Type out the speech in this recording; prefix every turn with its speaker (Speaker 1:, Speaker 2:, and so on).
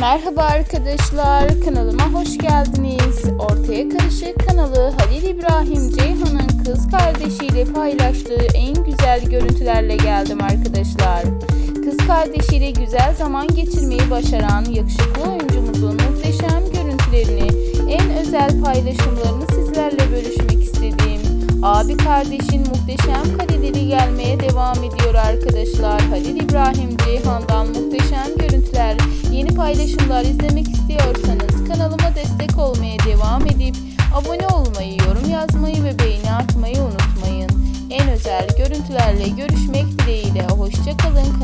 Speaker 1: Merhaba arkadaşlar, kanalıma hoş geldiniz. Ortaya Karışık kanalı Halil İbrahim Ceyhan'ın kız kardeşiyle paylaştığı en güzel görüntülerle geldim arkadaşlar. Kız kardeşiyle güzel zaman geçirmeyi başaran yakışıklı oyuncumuzun muhteşem görüntülerini, en özel paylaşımlarını sizlerle bölüşmek istedim. Abi kardeşin muhteşem kareleri gelmeye devam ediyor arkadaşlar. Halil İbrahim paylaşımlar izlemek istiyorsanız kanalıma destek olmaya devam edip abone olmayı, yorum yazmayı ve beğeni atmayı unutmayın. En özel görüntülerle görüşmek dileğiyle. Hoşçakalın.